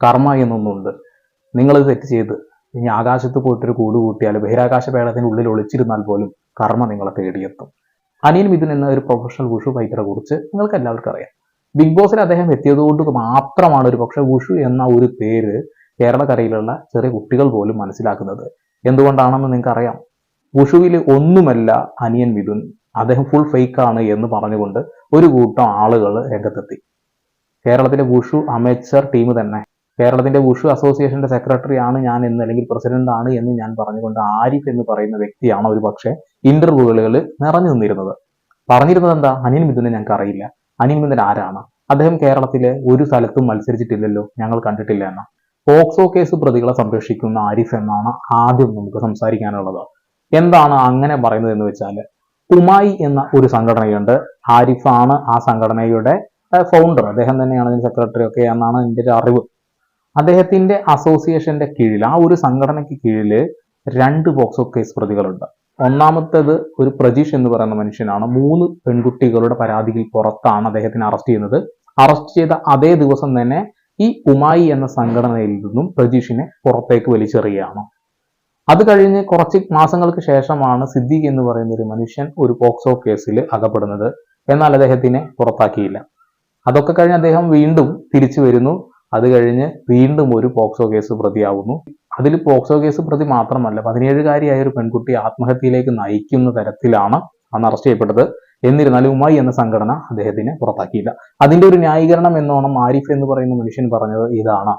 കർമ്മ എന്നൊന്നുണ്ട്. നിങ്ങളത് തെറ്റ് ചെയ്ത് ഇനി ആകാശത്ത് പോയിട്ടൊരു കൂട് കൂട്ടിയാൽ ബഹിരാകാശ പേടകത്തിന്റെ ഉള്ളിൽ ഒളിച്ചിരുന്നാൽ പോലും കർമ്മ നിങ്ങളെ തേടിയെത്തും. അനിയൻ മിഥുൻ എന്ന ഒരു പ്രൊഫഷണൽ വുഷു ഫൈറ്ററെ കുറിച്ച് നിങ്ങൾക്ക് എല്ലാവർക്കും അറിയാം. ബിഗ് ബോസിൽ അദ്ദേഹം എത്തിയതുകൊണ്ട് മാത്രമാണ് ഒരു പക്ഷേ വുഷു എന്ന ഒരു പേര് കേരളക്കരയിലുള്ള ചെറിയ കുട്ടികൾ പോലും മനസ്സിലാക്കുന്നത്. എന്തുകൊണ്ടാണെന്ന് നിങ്ങൾക്ക് അറിയാം വുഷുവിൽ ഒന്നുമല്ല അനിയൻ മിഥുൻ. അദ്ദേഹം ഫുൾ ഫേക്കാണ് എന്ന് പറഞ്ഞുകൊണ്ട് ഒരു കൂട്ടം ആളുകൾ രംഗത്തെത്തി. കേരളത്തിലെ വുഷു അമേച്ചർ ടീം തന്നെ കേരളത്തിന്റെ വുഷു അസോസിയേഷന്റെ സെക്രട്ടറി ആണ് ഞാൻ എന്ന് അല്ലെങ്കിൽ പ്രസിഡന്റ് ആണ് എന്ന് ഞാൻ പറഞ്ഞുകൊണ്ട് ആരിഫ് എന്ന് പറയുന്ന വ്യക്തിയാണ് ഒരു പക്ഷേ ഇന്റർവ്യൂകളിൽ നിറഞ്ഞു നിന്നിരുന്നത്. പറഞ്ഞിരുന്നത് എന്താ? അനിൽ മിഥുനെ ഞങ്ങൾക്ക് അറിയില്ല. അനിൽ മിഥുൻ ആരാണ്? അദ്ദേഹം കേരളത്തിലെ ഒരു സ്ഥലത്തും മത്സരിച്ചിട്ടില്ലല്ലോ. ഞങ്ങൾ കണ്ടിട്ടില്ല എന്ന. പോക്സോ കേസ് പ്രതികളെ സംരക്ഷിക്കുന്ന ആരിഫ് എന്നാണ് ആദ്യം നമുക്ക് സംസാരിക്കാനുള്ളത്. എന്താണ് അങ്ങനെ പറയുന്നത് എന്ന് വെച്ചാൽ ഉമായി എന്ന ഒരു സംഘടനയുണ്ട്. ആരിഫാണ് ആ സംഘടനയുടെ ഫൗണ്ടർ അദ്ദേഹം തന്നെയാണ് അതിന് സെക്രട്ടറി ഒക്കെ എന്നാണ് എന്റെ ഒരു അറിവ്. അദ്ദേഹത്തിന്റെ അസോസിയേഷന്റെ കീഴിൽ ആ ഒരു സംഘടനയ്ക്ക് കീഴിൽ രണ്ട് പോക്സോ കേസ് പ്രതികളുണ്ട്. ഒന്നാമത്തേത് ഒരു പ്രജീഷ് എന്ന് പറയുന്ന മനുഷ്യനാണ്. മൂന്ന് പെൺകുട്ടികളുടെ പരാതിയിൽ പുറത്താണ് അദ്ദേഹത്തിന് അറസ്റ്റ് ചെയ്യുന്നത്. അറസ്റ്റ് ചെയ്ത അതേ ദിവസം തന്നെ ഈ ഉമായി എന്ന സംഘടനയിൽ നിന്നും പ്രജീഷിനെ പുറത്തേക്ക് വലിച്ചെറിയുകയാണ്. അത് കഴിഞ്ഞ് കുറച്ച് മാസങ്ങൾക്ക് ശേഷമാണ് സിദ്ദീഖ് എന്ന് പറയുന്ന ഒരു മനുഷ്യൻ ഒരു പോക്സോ കേസിൽ അകപ്പെടുന്നത്. എന്നാൽ അദ്ദേഹത്തിനെ പുറത്താക്കിയില്ല. അതൊക്കെ കഴിഞ്ഞ് അദ്ദേഹം വീണ്ടും തിരിച്ചു വരുന്നു. അത് കഴിഞ്ഞ് വീണ്ടും ഒരു പോക്സോ കേസ് പ്രതിയാവുന്നു. അതിൽ പോക്സോ കേസ് പ്രതി മാത്രമല്ല പതിനേഴുകാരിയായ ഒരു പെൺകുട്ടി ആത്മഹത്യയിലേക്ക് നയിക്കുന്ന തരത്തിലാണ് അന്ന് അറസ്റ്റ് ചെയ്യപ്പെട്ടത്. എന്നിരുന്നാലും ഉമായി എന്ന സംഘടന അദ്ദേഹത്തിനെ പുറത്താക്കിയില്ല. അതിന്റെ ഒരു ന്യായീകരണം എന്നോണം ആരിഫ് എന്ന് പറയുന്ന മനുഷ്യൻ പറഞ്ഞത് ഇതാണ്.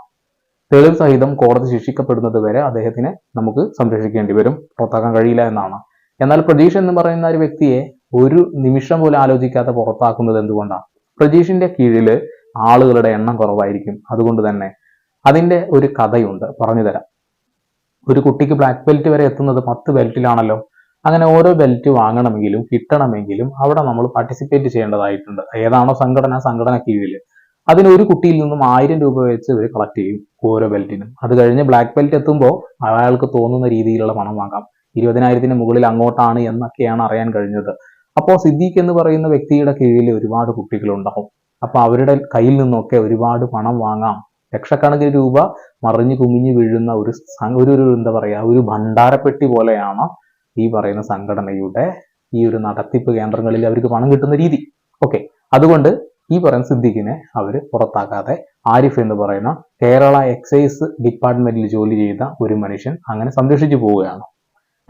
തെളിവ് സഹിതം കോടതി ശിക്ഷിക്കപ്പെടുന്നത് വരെ അദ്ദേഹത്തിനെ നമുക്ക് സംരക്ഷിക്കേണ്ടി വരും. പുറത്താക്കാൻ കഴിയില്ല എന്നാണ്. എന്നാൽ പ്രതീഷ് എന്ന് പറയുന്ന ഒരു വ്യക്തിയെ ഒരു നിമിഷം പോലും ആലോചിക്കാതെ പുറത്താക്കുന്നത് എന്തുകൊണ്ടാണ്? പ്രതീഷിന്റെ കീഴിൽ ആളുകളുടെ എണ്ണം കുറവായിരിക്കും. അതുകൊണ്ട് തന്നെ അതിന്റെ ഒരു കഥയുണ്ട്. പറഞ്ഞു തരാം. ഒരു കുട്ടിക്ക് ബ്ലാക്ക് ബെൽറ്റ് വരെ എത്തുന്നത് പത്ത് ബെൽറ്റിലാണല്ലോ അങ്ങനെ ഓരോ ബെൽറ്റ് വാങ്ങണമെങ്കിലും കിട്ടണമെങ്കിലും അവിടെ നമ്മൾ പാർട്ടിസിപ്പേറ്റ് ചെയ്യേണ്ടതായിട്ടുണ്ട്. ഏതാണോ സംഘടന സംഘടന കീഴിൽ. അതിന് ഒരു കുട്ടിയിൽ നിന്നും ആയിരം രൂപ വെച്ച് ഇവർ കളക്ട് ചെയ്യും ഓരോ ബെൽറ്റിനും അത് കഴിഞ്ഞ് ബ്ലാക്ക് ബെൽറ്റ് എത്തുമ്പോൾ അയാൾക്ക് തോന്നുന്ന രീതിയിലുള്ള പണം വാങ്ങാം. ഇരുപതിനായിരത്തിന് മുകളിൽ അങ്ങോട്ടാണ് എന്നൊക്കെയാണ് അറിയാൻ കഴിഞ്ഞത്. അപ്പോൾ സിദ്ദീഖ് എന്ന് പറയുന്ന വ്യക്തിയുടെ കീഴിൽ ഒരുപാട് കുട്ടികളുണ്ടാവും. അപ്പൊ അവരുടെ കയ്യിൽ നിന്നൊക്കെ ഒരുപാട് പണം വാങ്ങാം. ലക്ഷക്കണക്കിന് രൂപ മറിഞ്ഞു കുമിഞ്ഞു വീഴുന്ന ഒരു ഒരു എന്താ പറയാ ഒരു ഭണ്ഡാരപ്പെട്ടി പോലെയാണ് ഈ പറയുന്ന സംഘടനയുടെ ഈ ഒരു നടത്തിപ്പ് കേന്ദ്രങ്ങളിൽ അവർക്ക് പണം കിട്ടുന്ന രീതി. ഓക്കെ. അതുകൊണ്ട് ഈ പറയുന്ന സിദ്ദീഖിനെ അവർ പുറത്താക്കാതെ ആരിഫ് എന്ന് പറയുന്ന കേരള എക്സൈസ് ഡിപ്പാർട്ട്മെന്റിൽ ജോലി ചെയ്ത ഒരു മനുഷ്യൻ അങ്ങനെ സംരക്ഷിച്ചു പോവുകയാണ്.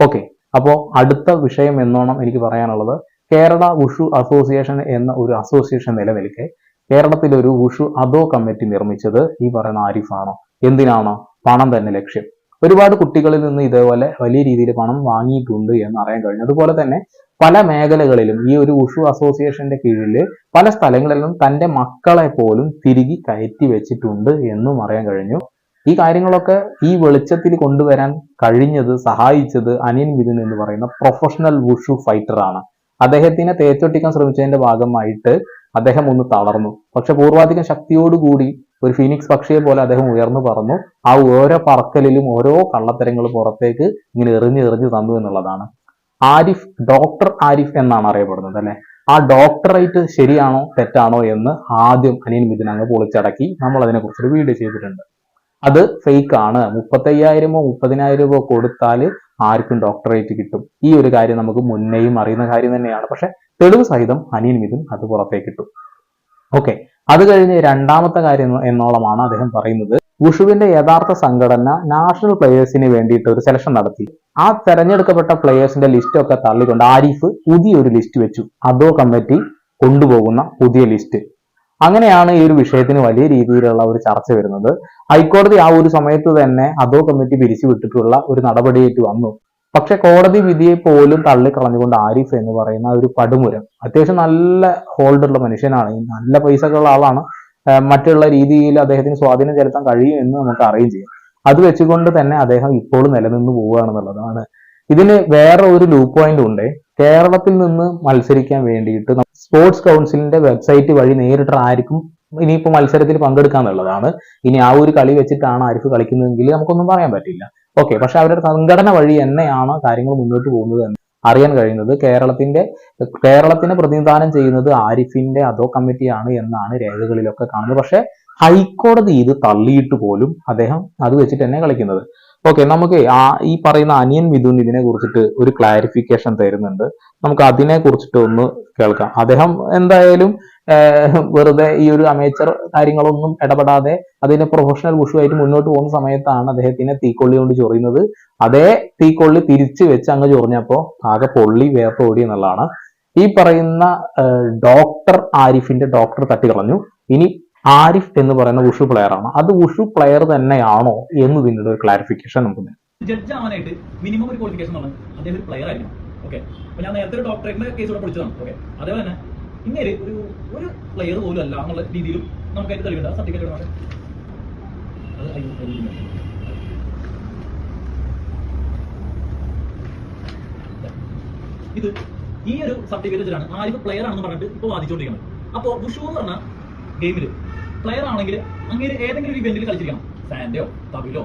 ഓക്കെ. അപ്പോൾ അടുത്ത വിഷയം എന്നോണം എനിക്ക് പറയാനുള്ളത് കേരള വുഷു അസോസിയേഷൻ എന്ന ഒരു അസോസിയേഷൻ നിലനിൽക്കെ കേരളത്തിലൊരു വുഷു അതോ കമ്മിറ്റി നിർമ്മിച്ചത് ഈ പറയുന്ന ആരിഫാണോ? എന്തിനാണ്? പണം തന്നെ ലക്ഷ്യം. ഒരുപാട് കുട്ടികളിൽ നിന്ന് ഇതേപോലെ വലിയ രീതിയിൽ പണം വാങ്ങിയിട്ടുണ്ട് എന്ന് അറിയാൻ കഴിഞ്ഞു. അതുപോലെ തന്നെ പല മേഖലകളിലും ഈ ഒരു ഉഷു അസോസിയേഷന്റെ കീഴിൽ പല സ്ഥലങ്ങളിലും തന്റെ മക്കളെ പോലും തിരികെ കയറ്റി വെച്ചിട്ടുണ്ട് എന്നും അറിയാൻ കഴിഞ്ഞു. ഈ കാര്യങ്ങളൊക്കെ ഈ വെളിച്ചത്തിൽ കൊണ്ടുവരാൻ കഴിഞ്ഞത് സഹായിച്ചത് അനിയൻ മിഥുൻ എന്ന് പറയുന്ന പ്രൊഫഷണൽ വുഷു ഫൈറ്റർ ആണ്. അദ്ദേഹത്തിനെ തേച്ചൊട്ടിക്കാൻ ശ്രമിച്ചതിന്റെ ഭാഗമായിട്ട് അദ്ദേഹം ഒന്ന് തളർന്നു. പക്ഷെ പൂർവാധികം ശക്തിയോടുകൂടി ഒരു ഫീനിക്സ് പക്ഷിയെ പോലെ അദ്ദേഹം ഉയർന്നു പറന്നു. ആ ഓരോ പറക്കലിലും ഓരോ കള്ളത്തരങ്ങൾ പുറത്തേക്ക് ഇങ്ങനെ എറിഞ്ഞ് എറിഞ്ഞ് തന്നു എന്നുള്ളതാണ്. ആരിഫ് ഡോക്ടർ ആരിഫ് എന്നാണ് അറിയപ്പെടുന്നത് അല്ലെ? ആ ഡോക്ടറേറ്റ് ശരിയാണോ തെറ്റാണോ എന്ന് ആദ്യം അനിയൻ മിഥുൻ അങ്ങ് പൊളിച്ചടക്കി. നമ്മൾ അതിനെക്കുറിച്ച് ഒരു വീഡിയോ ചെയ്തിട്ടുണ്ട്. അത് ഫേക്ക് ആണ്. മുപ്പത്തയ്യായിരമോ മുപ്പതിനായിരമോ കൊടുത്താൽ ആർക്കും ഡോക്ടറേറ്റ് കിട്ടും. ഈ ഒരു കാര്യം നമുക്ക് മുന്നേയും അറിയുന്ന കാര്യം തന്നെയാണ്. പക്ഷെ തെളിവ് സഹിതം അനിയൻ മിഥുൻ അത് പുറത്തേക്ക് ഇട്ടു. ഓക്കെ അത് കഴിഞ്ഞ് രണ്ടാമത്തെ കാര്യം എന്നോളമാണ് അദ്ദേഹം പറയുന്നത്. വുഷുവിന്റെ യഥാർത്ഥ സംഘടന നാഷണൽ പ്ലേയേഴ്സിന് വേണ്ടിയിട്ട് ഒരു സെലക്ഷൻ നടത്തി. ആ തെരഞ്ഞെടുക്കപ്പെട്ട പ്ലേയേഴ്സിന്റെ ലിസ്റ്റ് ഒക്കെ തള്ളിക്കൊണ്ട് ആരിഫ് പുതിയൊരു ലിസ്റ്റ് വെച്ചു. അതോ കമ്മിറ്റി കൊണ്ടുപോകുന്ന പുതിയ ലിസ്റ്റ് അങ്ങനെയാണ് ഈ ഒരു വിഷയത്തിന് വലിയ രീതിയിലുള്ള ഒരു ചർച്ച വരുന്നത്. ഹൈക്കോടതി ആ ഒരു സമയത്ത് തന്നെ അതോ കമ്മിറ്റി പിരിച്ചുവിട്ടിട്ടുള്ള ഒരു നടപടിയായിട്ട് വന്നു. പക്ഷെ കോടതി വിധിയെ പോലും തള്ളിക്കളഞ്ഞുകൊണ്ട് ആരിഫ് എന്ന് പറയുന്ന ഒരു പടുമുരം അത്യാവശ്യം നല്ല ഹോൾഡുള്ള മനുഷ്യനാണ്. നല്ല പൈസകളുള്ള ആളാണ്. മറ്റുള്ള രീതിയിൽ അദ്ദേഹത്തിന് സ്വാധീനം ചെലുത്താൻ കഴിയും എന്ന് നമുക്ക് അറിയുകയും ചെയ്യാം. അത് വെച്ചുകൊണ്ട് തന്നെ അദ്ദേഹം ഇപ്പോഴും നിലനിന്ന് പോവുകയാണെന്നുള്ളതാണ്. ഇതിന് വേറെ ഒരു ലൂ പോയിന്റ് ഉണ്ട്. കേരളത്തിൽ നിന്ന് മത്സരിക്കാൻ വേണ്ടിയിട്ട് സ്പോർട്സ് കൗൺസിലിന്റെ വെബ്സൈറ്റ് വഴി നേരിട്ട് ആർക്കും ഇനിയിപ്പോൾ മത്സരത്തിൽ പങ്കെടുക്കാന്നുള്ളതാണ്. ഇനി ആ ഒരു കളി വെച്ചിട്ടാണ് ആരിഫ് കളിക്കുന്നതെങ്കിൽ നമുക്കൊന്നും പറയാൻ പറ്റില്ല. ഓക്കെ പക്ഷെ അവരുടെ സംഘടന വഴി എന്നെയാണ് കാര്യങ്ങൾ മുന്നോട്ട് പോകുന്നത് എന്ന് അറിയാൻ കഴിയുന്നത്. കേരളത്തിന്റെ കേരളത്തിനെ പ്രതിനിധാനം ചെയ്യുന്നത് ആരിഫിന്റെ അതോ കമ്മിറ്റിയാണ് എന്നാണ് രേഖകളിലൊക്കെ കാണുന്നത്. പക്ഷെ ഹൈക്കോടതി ഇത് തള്ളിയിട്ട് പോലും അദ്ദേഹം അത് വെച്ചിട്ട് തന്നെ കളിക്കുന്നത്. ഓക്കെ നമുക്ക് ആ ഈ പറയുന്ന അനിയൻ മിഥുൻ ഇതിനെ കുറിച്ചിട്ട് ഒരു ക്ലാരിഫിക്കേഷൻ തരുന്നുണ്ട്. നമുക്ക് അതിനെ കുറിച്ചിട്ട് ഒന്ന് കേൾക്കാം. അദ്ദേഹം എന്തായാലും വെറുതെ ഈ ഒരു അമേച്ചർ കാര്യങ്ങളൊന്നും ഇടപെടാതെ അതിനെ പ്രൊഫഷണൽ ആയിട്ട് മുന്നോട്ട് പോകുന്ന സമയത്താണ് അദ്ദേഹത്തിനെ തീക്കൊള്ളി കൊണ്ട് ചൊറിയുന്നത്. അതേ തീക്കൊള്ളി തിരിച്ചു വെച്ച് അങ്ങ് ചൊറിഞ്ഞപ്പോ ആകെ പൊള്ളി വേർത്തോടി എന്നുള്ളതാണ്. ഈ പറയുന്ന ഡോക്ടർ ആരിഫിന്റെ ഡോക്ടർ തട്ടി തട്ടിക്കളഞ്ഞു. ഇനി ആരിഫ് എന്ന് പറയുന്ന ഉഷു പ്ലെയർ ആണ്. അത് ഉഷു പ്ലെയർ തന്നെയാണോ എന്ന് എന്നതിന്റെ ഒരു ക്ലാരിഫിക്കേഷൻ നമുക്ക്. ജഡ്ജ് ആവാനായിട്ട് മിനിമം ഒരു ക്വാളിഫിക്കേഷൻ ആണ്. പറഞ്ഞാൽ അദ്ദേഹം ഒരു പ്ലെയർ ആയിരുന്നു ഓക്കെ അപ്പൊ ഞാൻ നേരത്തെ ഒരു ഡോക്ടറേറ്റിന്റെ കേസ് കൂടെ പഠിച്ചതാണ്. ഓക്കെ അതേപോലെ തന്നെ ഇങ്ങനെ ഒരു ഒരു പ്ലെയർ പോലും അല്ല എന്നുള്ള രീതിയിലും നമുക്ക് അതിന് തെളിവുണ്ട്. സർട്ടിഫിക്കറ്റ് ഇത് ഈ ഒരു സർട്ടിഫിക്കറ്റ് വെച്ചിട്ടാണ് ആരിഫ് പ്ലെയർ ആണെന്ന് പറഞ്ഞിട്ട് ഇപ്പൊ വാദിച്ചുകൊണ്ടിരിക്കുന്നത് അപ്പോ ഉഷു എന്ന് പറഞ്ഞ ഗെയിമിൽ പ്ലെയർ ആണെങ്കിൽ അങ്ങനെ ഏതെങ്കിലും ഒരു ഇവന്റിൽ കളിച്ചിരിക്കണം. സാൻഡോ തവിലോ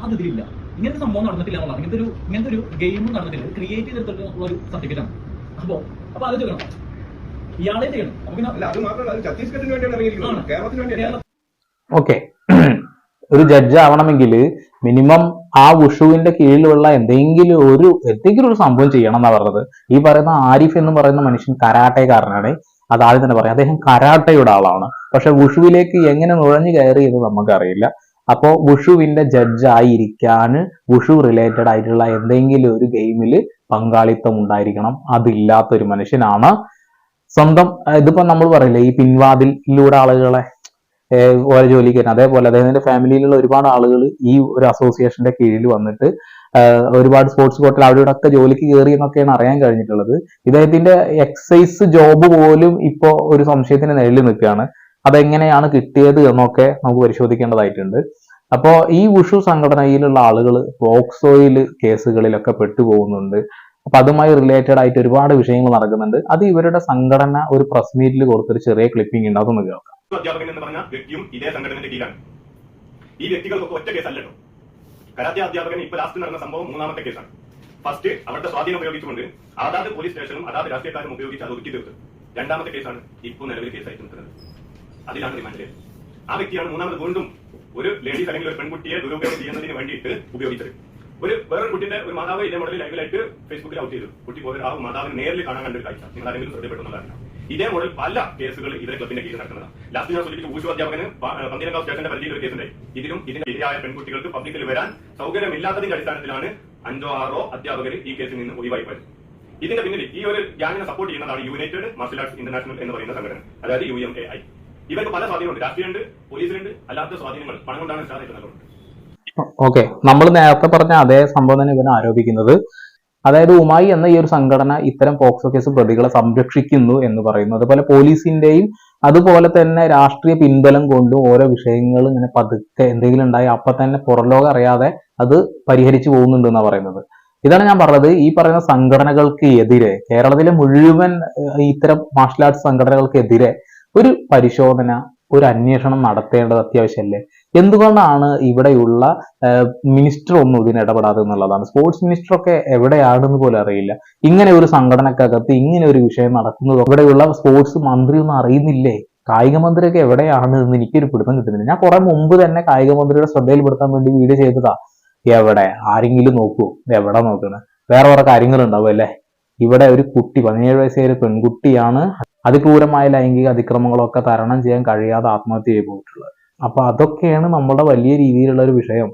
അത് ഇതിലില്ല. ഇങ്ങനത്തെ സംഭവം നടന്നിട്ടില്ല എന്നുള്ളത് ഇങ്ങനത്തെ ഒരു ഇങ്ങനത്തെ ഒരു ഗെയിം നടന്നിട്ടില്ല. ക്രിയേറ്റ് ചെയ്തെടുത്തിട്ടുള്ള ഒരു സർട്ടിഫിക്കറ്റ് ആണ്. അപ്പോ അപ്പൊ അത് ചെയ്യണം. ഇയാളെ ചെയ്യണം. അപ്പൊ പിന്നെ അത് മാത്രമല്ല അത് ഛത്തീസ്ഗഡിന് വേണ്ടിയാണ് ഇറങ്ങിയിരിക്കുന്നത്. കേരളത്തിന് വേണ്ടിയല്ല. കേരള ഓക്കെ ഒരു ജഡ്ജ് ആവണമെങ്കിൽ മിനിമം ആ ഉഷുവിന്റെ കീഴിലുള്ള എന്തെങ്കിലും ഒരു എന്തെങ്കിലും ഒരു സംഭവം ചെയ്യണം എന്നാണ് പറഞ്ഞത്. ഈ പറയുന്ന ആരിഫ് എന്ന് പറയുന്ന മനുഷ്യൻ കരാട്ടക്കാരനാണ്. അത് ആദ്യം തന്നെ പറയാം. അദ്ദേഹം കരാട്ടയുടെ ആളാണ്. പക്ഷെ വുഷുവിലേക്ക് എങ്ങനെ നുഴഞ്ഞു കയറി എന്ന് നമുക്കറിയില്ല. അപ്പോ വുഷുവിന്റെ ജഡ്ജ് ആയിരിക്കാൻ വുഷു റിലേറ്റഡ് ആയിട്ടുള്ള എന്തെങ്കിലും ഒരു ഗെയിമിൽ പങ്കാളിത്തം ഉണ്ടായിരിക്കണം. അതില്ലാത്ത ഒരു മനുഷ്യനാണ്. സ്വന്തം ഇതിപ്പോ നമ്മൾ പറയില്ലേ ഈ പിൻവാതിലൂടെ ആളുകളെ ഓരോ ജോലിക്ക് അതേപോലെ അദ്ദേഹത്തിന്റെ ഫാമിലിയിലുള്ള ഒരുപാട് ആളുകൾ ഈ ഒരു അസോസിയേഷന്റെ കീഴിൽ വന്നിട്ട് ഒരുപാട് സ്പോർട്സ് കോട്ടിൽ അവിടെ ഒക്കെ ജോലിക്ക് കയറി എന്നൊക്കെയാണ് അറിയാൻ കഴിഞ്ഞിട്ടുള്ളത്. ഇദ്ദേഹത്തിന്റെ എക്സൈസ് ജോബ് പോലും ഇപ്പോ ഒരു സംശയത്തിന് നിഴലിൽ നിൽക്കുകയാണ്. അതെങ്ങനെയാണ് കിട്ടിയത് എന്നൊക്കെ നമുക്ക് പരിശോധിക്കേണ്ടതായിട്ടുണ്ട്. അപ്പോ ഈ ഉഷു സംഘടനയിലുള്ള ആളുകൾ പോക്സോയിൽ കേസുകളിലൊക്കെ പെട്ടുപോകുന്നുണ്ട്. അപ്പൊ അതുമായി റിലേറ്റഡ് ആയിട്ട് ഒരുപാട് വിഷയങ്ങൾ നടക്കുന്നുണ്ട്. അത് ഇവരുടെ സംഘടന ഒരു പ്രസ് മീറ്റിൽ കൊടുത്തൊരു ചെറിയ ക്ലിപ്പിംഗ് ഉണ്ട്. അതൊന്ന് കേൾക്കാം. അധ്യാപകൻ എന്ന് പറഞ്ഞ വ്യക്തിയും ഇതേ സംഘടനയുടെ കീഴിലാണ്. ഈ വ്യക്തികൾക്കൊക്കെ ഒറ്റ കേസല്ലല്ലോ കരാത്തെ അധ്യാപകൻ ഇപ്പൊ ലാസ്റ്റ് നടന്ന സംഭവം മൂന്നാമത്തെ കേസാണ്. ഫസ്റ്റ് അവരുടെ സ്വാധീനം ഉപയോഗിച്ചുകൊണ്ട് അതാത് പോലീസ് സ്റ്റേഷനും അതാത് രാഷ്ട്രീയക്കാരും ഉപയോഗിച്ച് അത് ഒതുക്കി തീർത്ത്. രണ്ടാമത്തെ കേസാണ് ഇപ്പോൾ നിലവിൽ കേസായിട്ട് നിൽക്കുന്നത്. അതിലാണ് റിമാൻഡ് ആ വ്യക്തിയാണ് മൂന്നാമത് വീണ്ടും ഒരു ലേഡീസ് അല്ലെങ്കിൽ ഒരു പെൺകുട്ടിയെ ദുരുപയോഗം ചെയ്യുന്നതിന് വേണ്ടിയിട്ട് ഉപയോഗിച്ചത്. ഒരു വേറൊരു കുട്ടിന്റെ ഒരു മാതാവ് ഇതേ മോഡലിൽ ലൈവിലായിട്ട് ഫേസ്ബുക്കിൽ ഔട്ട് ചെയ്തു. കുട്ടി പോയി ആ മാതാവിനെ നേരിൽ കാണാൻ കണ്ടൊരു കാഴ്ച. നിങ്ങൾ ആരെങ്കിലും ശ്രദ്ധപ്പെട്ടെന്നുള്ളതല്ല ഇതേ മോഡൽ പല കേസുകൾ ഇവരെ ക്ലബിന്റെ കീഴിൽ നടക്കുന്നതാണ് ലാസ്റ്റ് ഞാൻ സൂചിപ്പിച്ച ഊശു അധ്യാപകന് പന്തീരങ്കാവ് സ്റ്റേഷന്റെ പരിധിയിൽ ഒരു കേസുണ്ട്. ഇതിലും ഇതിന്റെ എതിരായ പെൺകുട്ടികൾക്ക് പബ്ലിക്കിൽ വരാൻ സൗകര്യമില്ലാത്തതിന്റെ അടിസ്ഥാനത്തിലാണ് അഞ്ചോ ആറോ അധ്യാപകർ ഈ കേസിൽ നിന്ന് ഒഴിവായി പോയത് ഇതിന്റെ പിന്നിൽ ഈ ഒരു ഗ്യാങ്ങിനെ സപ്പോർട്ട് ചെയ്യുന്നതാണ് യുണൈറ്റഡ് മാർഷൽ ആർട്സ് ഇന്റർനാഷണൽ എന്ന് പറയുന്ന സംഘടന അതായത് യു എം എ ഐ ഇവർക്ക് പല സ്വാധീനമുണ്ട്. രാഷ്ട്രീയമുണ്ട് പോലീസിലുണ്ട് അല്ലാത്ത സ്വാധീനങ്ങൾ പണം കൊണ്ടാണ് സ്റ്റാർ ഓക്കെ. നമ്മൾ നേരത്തെ പറഞ്ഞ അതേ സംഭവം തന്നെ ഇവൻ ആരോപിക്കുന്നത്. അതായത് ഉമായി എന്ന ഈ ഒരു സംഘടന ഇത്തരം പോക്സോ കേസ് പ്രതികളെ സംരക്ഷിക്കുന്നു എന്ന് പറയുന്നു. അതുപോലെ പോലീസിന്റെയും അതുപോലെ തന്നെ രാഷ്ട്രീയ പിൻബലം കൊണ്ടും ഓരോ വിഷയങ്ങളും ഇങ്ങനെ പതുക്കെ എന്തെങ്കിലും ഉണ്ടായി അപ്പൊ തന്നെ പുറലോകം അറിയാതെ അത് പരിഹരിച്ചു പോകുന്നുണ്ട് എന്നാണ് പറയുന്നത്. ഇതാണ് ഞാൻ പറഞ്ഞത്. ഈ പറയുന്ന സംഘടനകൾക്ക് എതിരെ കേരളത്തിലെ മുഴുവൻ ഇത്തരം മാർഷൽ ആർട്സ് സംഘടനകൾക്കെതിരെ ഒരു പരിശോധന ഒരു അന്വേഷണം നടത്തേണ്ടത് അത്യാവശ്യമല്ലേ എന്തുകൊണ്ടാണ് ഇവിടെയുള്ള മിനിസ്റ്റർ ഒന്നും ഇതിന് ഇടപെടാതെ എന്നുള്ളതാണ്? സ്പോർട്സ് മിനിസ്റ്റർ ഒക്കെ എവിടെയാണെന്ന് പോലും അറിയില്ല. ഇങ്ങനെ ഒരു സംഘടനക്കകത്ത് ഇങ്ങനെ ഒരു വിഷയം നടക്കുന്നത് ഇവിടെയുള്ള സ്പോർട്സ് മന്ത്രി ഒന്നും അറിയുന്നില്ലേ? കായിക മന്ത്രിയൊക്കെ എവിടെയാണ് എന്ന് എനിക്കൊരു പിടുത്തം കിട്ടുന്നില്ല. ഞാൻ കുറെ മുമ്പ് തന്നെ കായിക മന്ത്രിയുടെ ശ്രദ്ധയിൽപ്പെടുത്താൻ വേണ്ടി വീഡിയോ ചെയ്തതാ. എവിടെ? ആരെങ്കിലും നോക്കൂ. എവിടെ നോക്കണേ? വേറെ കുറെ കാര്യങ്ങളുണ്ടാവും അല്ലേ? ഇവിടെ ഒരു കുട്ടി പതിനേഴ് വയസ്സായ ഒരു പെൺകുട്ടിയാണ് അതിക്രൂരമായ ലൈംഗിക അതിക്രമങ്ങളൊക്കെ തരണം ചെയ്യാൻ കഴിയാതെ ആത്മഹത്യ ചെയ്തു പോയിട്ടുള്ളത്. അപ്പൊ അതൊക്കെയാണ് നമ്മുടെ വലിയ രീതിയിലുള്ള ഒരു വിഷയം.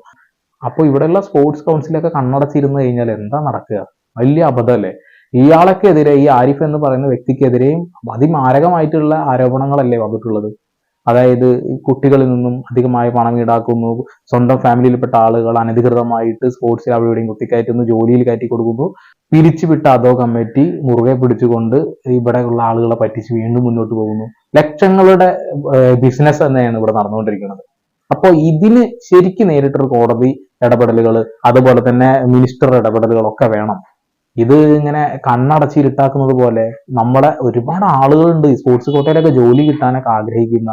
അപ്പൊ ഇവിടെയുള്ള സ്പോർട്സ് കൗൺസിലൊക്കെ കണ്ണടച്ചിരുന്നു കഴിഞ്ഞാൽ എന്താ നടക്കുക? വലിയ അബദ്ധമല്ലേ? ഇയാളൊക്കെതിരെ ഈ ആരിഫ് എന്ന് പറയുന്ന വ്യക്തിക്കെതിരെയും അതിമാരകമായിട്ടുള്ള ആരോപണങ്ങളല്ലേ വന്നിട്ടുള്ളത്. അതായത് കുട്ടികളിൽ നിന്നും അധികമായി പണം ഈടാക്കുന്നു സ്വന്തം ഫാമിലിയിൽപ്പെട്ട ആളുകൾ അനധികൃതമായിട്ട് സ്പോർട്സിൽ അവിടെ ഇവിടെയും കുത്തിക്കയറ്റുന്നു ജോലിയിൽ കയറ്റി കൊടുക്കുന്നു. പിരിച്ചുവിട്ട അതോ കമ്മിറ്റി മുറുകെ പിടിച്ചുകൊണ്ട് ഇവിടെയുള്ള ആളുകളെ പറ്റിച്ച് വീണ്ടും മുന്നോട്ട് പോകുന്നു. ലക്ഷങ്ങളുടെ ബിസിനസ് തന്നെയാണ് ഇവിടെ നടന്നുകൊണ്ടിരിക്കുന്നത്. അപ്പോൾ ഇതിന് ശരിക്കും നേരിട്ടൊരു കോടതി ഇടപെടലുകൾ അതുപോലെ തന്നെ മിനിസ്റ്റർ ഇടപെടലുകളൊക്കെ വേണം. ഇത് ഇങ്ങനെ കണ്ണടച്ചിരുട്ടാക്കുന്നത് പോലെ നമ്മുടെ ഒരുപാട് ആളുകളുണ്ട്. സ്പോർട്സ് കോട്ടയിലൊക്കെ ജോലി കിട്ടാനൊക്കെ ആഗ്രഹിക്കുന്ന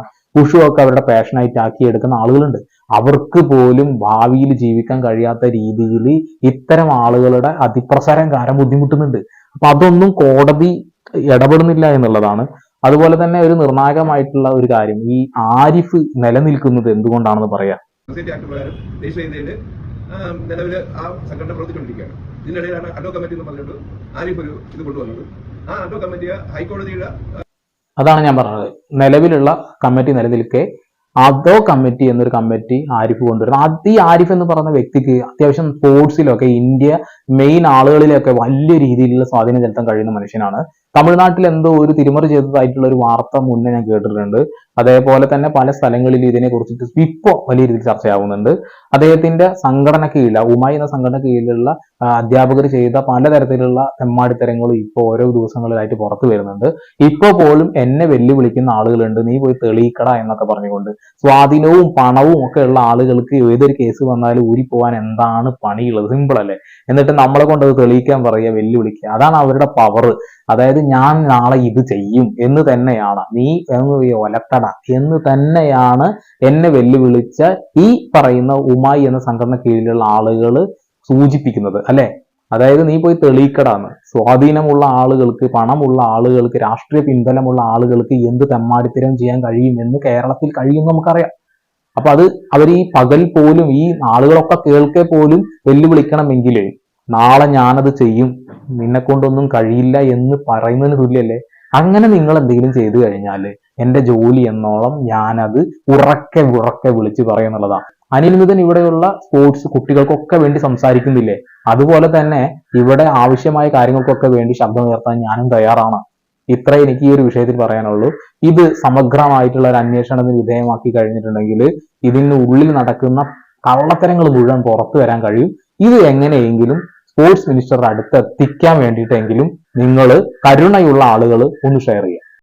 ഒക്കെ അവരുടെ പാഷനായിട്ട് ആക്കി എടുക്കുന്ന ആളുകളുണ്ട്. അവർക്ക് പോലും ഭാവിയിൽ ജീവിക്കാൻ കഴിയാത്ത രീതിയിൽ ഇത്തരം ആളുകളുടെ അതിപ്രസരം കാരണം ബുദ്ധിമുട്ടുന്നുണ്ട്. അപ്പൊ അതൊന്നും കോടതി ഇടപെടുന്നില്ല എന്നുള്ളതാണ് അതുപോലെ തന്നെ ഒരു നിർണായകമായിട്ടുള്ള ഒരു കാര്യം ഈ ആരിഫ് നിലനിൽക്കുന്നത് എന്തുകൊണ്ടാണെന്ന് പറയാം നിലവിൽ ആ സംഘടന പ്രവർത്തിച്ചുകൊണ്ടിരിക്കുകയാണ്. ഇതിനിടയിലാണ് അഡോ കമ്മിറ്റി എന്ന് പറഞ്ഞിട്ട് ആരിഫ് ഒരു ഇത് കൊണ്ടുവന്നത്. ആ അഡോ കമ്മിറ്റിയെ ഹൈക്കോടതിയുടെ അതാണ് ഞാൻ പറഞ്ഞത്. നിലവിലുള്ള കമ്മിറ്റി നിലനിൽക്കെ അതോ കമ്മിറ്റി എന്നൊരു കമ്മിറ്റി ആരിഫ് കൊണ്ടുവരുന്നത് അത് ഈ ആരിഫ് എന്ന് പറയുന്ന വ്യക്തിക്ക് അത്യാവശ്യം സ്പോർട്സിലൊക്കെ ഇന്ത്യ മെയിൻ ആളുകളിലൊക്കെ വലിയ രീതിയിലുള്ള സ്വാധീനം ചെലുത്താൻ കഴിയുന്ന മനുഷ്യനാണ് തമിഴ്നാട്ടിൽ എന്തോ ഒരു തിരിമറി ചെയ്തതായിട്ടുള്ള ഒരു വാർത്ത മുന്നേ ഞാൻ കേട്ടിട്ടുണ്ട്. അതേപോലെ തന്നെ പല സ്ഥലങ്ങളിൽ ഇതിനെ കുറിച്ചിട്ട് ഇപ്പോൾ വലിയ രീതിയിൽ ചർച്ചയാവുന്നുണ്ട്. അദ്ദേഹത്തിന്റെ സംഘടന കീഴില ഉമായി എന്ന സംഘടന കീഴിലുള്ള അധ്യാപകർ ചെയ്ത പലതരത്തിലുള്ള തെമ്മാടിത്തരങ്ങളും ഇപ്പോൾ ഓരോ ദിവസങ്ങളിലായിട്ട് പുറത്തു വരുന്നുണ്ട്. ഇപ്പോൾ പോലും എന്നെ വെല്ലുവിളിക്കുന്ന ആളുകളുണ്ട്. നീ പോയി തെളിയിക്കട എന്നൊക്കെ പറഞ്ഞുകൊണ്ട് സ്വാധീനവും പണവും ഒക്കെ ഉള്ള ആളുകൾക്ക് ഏതൊരു കേസ് വന്നാലും ഊരി പോകാൻ എന്താണ് പണിയുള്ളത്? സിമ്പിൾ അല്ലേ? എന്നിട്ട് നമ്മളെ കൊണ്ട് അത് തെളിയിക്കാൻ പറയുക വെല്ലുവിളിക്കുക. അതാണ് അവരുടെ പവർ അതായത് ഞാൻ നാളെ ഇത് ചെയ്യും എന്ന് തന്നെയാണ്. നീ എന്ന് എന്ന് തന്നെയാണ് എന്നെ വെല്ലുവിളിച്ച ഈ പറയുന്ന ഉമായി എന്ന സംഘടന കീഴിലുള്ള ആളുകൾ സൂചിപ്പിക്കുന്നത് അല്ലെ? അതായത് നീ പോയി തെളിയിക്കടാന്ന്. സ്വാധീനമുള്ള ആളുകൾക്ക് പണമുള്ള ആളുകൾക്ക് രാഷ്ട്രീയ പിൻബലമുള്ള ആളുകൾക്ക് എന്ത് തെമ്മാടിത്തരം ചെയ്യാൻ കഴിയും എന്ന് കേരളത്തിൽ കഴിയും നമുക്കറിയാം. അപ്പൊ അത് അവർ ഈ പകൽ പോലും ഈ ആളുകളൊക്കെ കേൾക്കെ പോലും വെല്ലുവിളിക്കണമെങ്കിൽ നാളെ ഞാനത് ചെയ്യും നിന്നെ കൊണ്ടൊന്നും കഴിയില്ല എന്ന് പറയുന്നതിന് തുല്യല്ലേ? അങ്ങനെ നിങ്ങൾ എന്തെങ്കിലും ചെയ്തു കഴിഞ്ഞാൽ എന്റെ ജോലി എന്നോളം ഞാനത് ഉറക്കെ ഉറക്കെ വിളിച്ച് പറയുന്നുള്ളതാണ് അനിൽമിതൻ ഇവിടെയുള്ള സ്പോർട്സ് കുട്ടികൾക്കൊക്കെ വേണ്ടി സംസാരിക്കുന്നില്ലേ? അതുപോലെ തന്നെ ഇവിടെ ആവശ്യമായ കാര്യങ്ങൾക്കൊക്കെ വേണ്ടി ശബ്ദം ഉയർത്താൻ ഞാനും തയ്യാറാണ്. ഇത്ര എനിക്ക് ഈ ഒരു വിഷയത്തിൽ പറയാനുള്ളൂ. ഇത് സമഗ്രമായിട്ടുള്ള ഒരു അന്വേഷണത്തിന് വിധേയമാക്കി കഴിഞ്ഞിട്ടുണ്ടെങ്കിൽ ഇതിന് ഉള്ളിൽ നടക്കുന്ന കള്ളത്തരങ്ങൾ മുഴുവൻ പുറത്തു വരാൻ കഴിയും. ഇത് എങ്ങനെയെങ്കിലും സ്പോർട്സ് മിനിസ്റ്ററുടെ അടുത്ത് എത്തിക്കാൻ വേണ്ടിയിട്ടെങ്കിലും നിങ്ങൾ കരുണയുള്ള ആളുകൾ ഒന്ന് ഷെയർ ചെയ്യുക